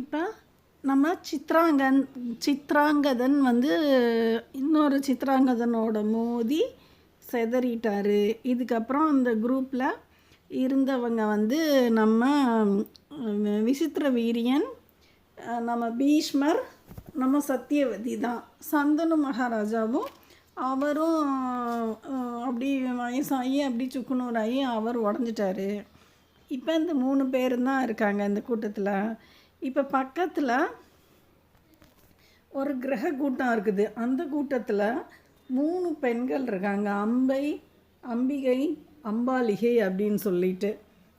இப்போ நம்ம சித்ராங்கன் சித்ராங்கதன் வந்து இன்னொரு சித்ராங்கதனோட மோதி செதறிட்டார். இதுக்கப்புறம் அந்த குரூப்பில் இருந்தவங்க வந்து நம்ம விசித்திர வீரியன் நம்ம பீஷ்மர் நம்ம சத்தியவதி தான். சந்தனு மகாராஜாவும் அவரும் அப்படி வயசாகி அப்படி சுக்குநூறாகி அவர் உடஞ்சிட்டாரு. இப்போ இந்த மூணு பேர் தான் இருக்காங்க இந்த கூட்டத்தில். இப்போ பக்கத்தில் ஒரு கிரக கூட்டம் இருக்குது. அந்த கூட்டத்தில் மூணு பெண்கள் இருக்காங்க. அம்பை அம்பிகை அம்பாலிகை அப்படின்னு சொல்லிட்டு.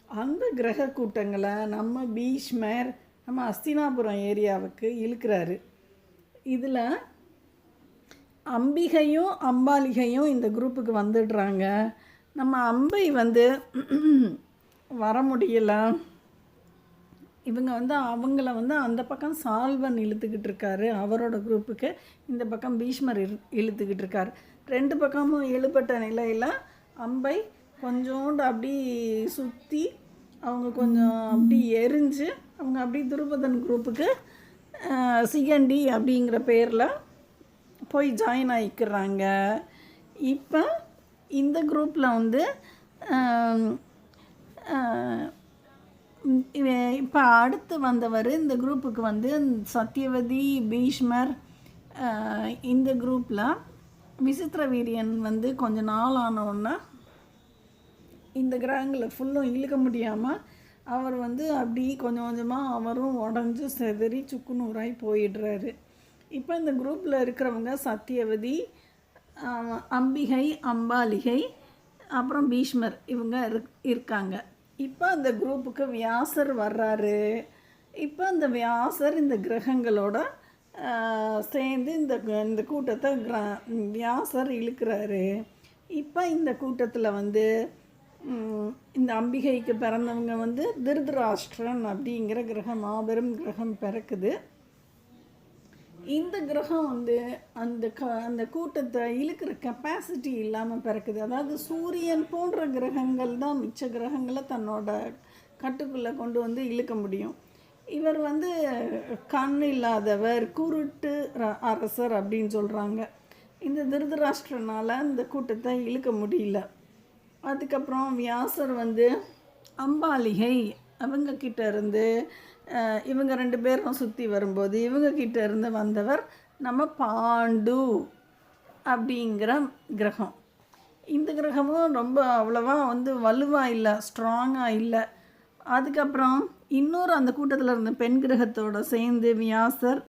அந்த கிரக கூட்டங்களை நம்ம பீஷ்மர் நம்ம அஸ்தினாபுரம் ஏரியாவுக்கு இழுக்கிறாரு. இதில் அம்பிகையும் அம்பாலிகையும் இந்த குரூப்புக்கு வந்துடுறாங்க. நம்ம அம்பை வந்து வர முடியலை. இவங்க வந்து அவங்கள வந்து அந்த பக்கம் சால்வன் இழுத்துக்கிட்டு இருக்காரு. அவரோட குரூப்புக்கு இந்த பக்கம் பீஷ்மர் இழு இழுத்துக்கிட்டு இருக்காரு. ரெண்டு பக்கமும் இழுபட்ட நிலையில் அம்பை கொஞ்சோண்டு அப்படி சுற்றி அவங்க கொஞ்சம் அப்படி எரிஞ்சு அவங்க அப்படி துருபதன் குரூப்புக்கு சிகண்டி அப்படிங்கிற பேரில் போய் ஜாயின் ஆகிக்கிறாங்க இப்போ இந்த குரூப்பில் வந்து இப்போ அடுத்து வந்தவர் இந்த குரூப்புக்கு வந்து சத்யவதி பீஷ்மர் இந்த குரூப்பில் விசித்திர வீரியன் வந்து கொஞ்ச நாள் ஆனவுடனே இந்த கிரகங்களை ஃபுல்லும் இழுக்க முடியாமல் அவர் வந்து அப்படி கொஞ்சம் கொஞ்சமாக அவரும் உடஞ்சி செதறி சுக்குநூறாய் போயிடுறாரு. இப்போ இந்த குரூப்பில் இருக்கிறவங்க சத்தியவதி அம்பிகை அம்பாலிகை அப்புறம் பீஷ்மர் இவங்க இருக் இருக்காங்க. இப்போ அந்த குரூப்புக்கு வியாசர் வர்றாரு. இப்போ அந்த வியாசர் இந்த கிரகங்களோட சேர்ந்து இந்த இந்த கூட்டத்தை கிர வியாசர் இழுக்கிறாரு. இப்போ இந்த கூட்டத்தில் வந்து இந்த அம்பிகைக்கு பிறந்தவங்க வந்து திருதராஷ்டிரன் அப்படிங்கிற கிரகம் மாபெரும் கிரகம் பிறக்குது. இந்த கிரகம் வந்து அந்த க அந்த கூட்டத்தை இழுக்கிற கெப்பாசிட்டி இல்லாமல் பிறக்குது. அதாவது சூரியன் போன்ற கிரகங்கள் தான் மிச்ச கிரகங்களை தன்னோட கட்டுக்குள்ளே கொண்டு வந்து இழுக்க முடியும். இவர் வந்து கண் இல்லாதவர் குருட்டு ர- அரசர் அப்படின்னு சொல்கிறாங்க இந்த திருதராஷ்டிரனால் இந்த கூட்டத்தை இழுக்க முடியல. அதுக்கப்புறம் வியாசர் வந்து அம்பாலிகை அவங்க கிட்ட இருந்து இவங்க ரெண்டு பேரும் சுற்றி வரும்போது இவங்கக்கிட்ட இருந்து வந்தவர் நம்ம பாண்டு அப்படிங்கிற கிரகம். இந்த கிரகமும் ரொம்ப அவ்வளோவா வந்து வலுவாக இல்லை ஸ்ட்ராங்காக இல்லை. அதுக்கப்புறம் இன்னொரு அந்த கூட்டத்தில் இருந்த பெண் கிரகத்தோட சேர்ந்து வியாசர்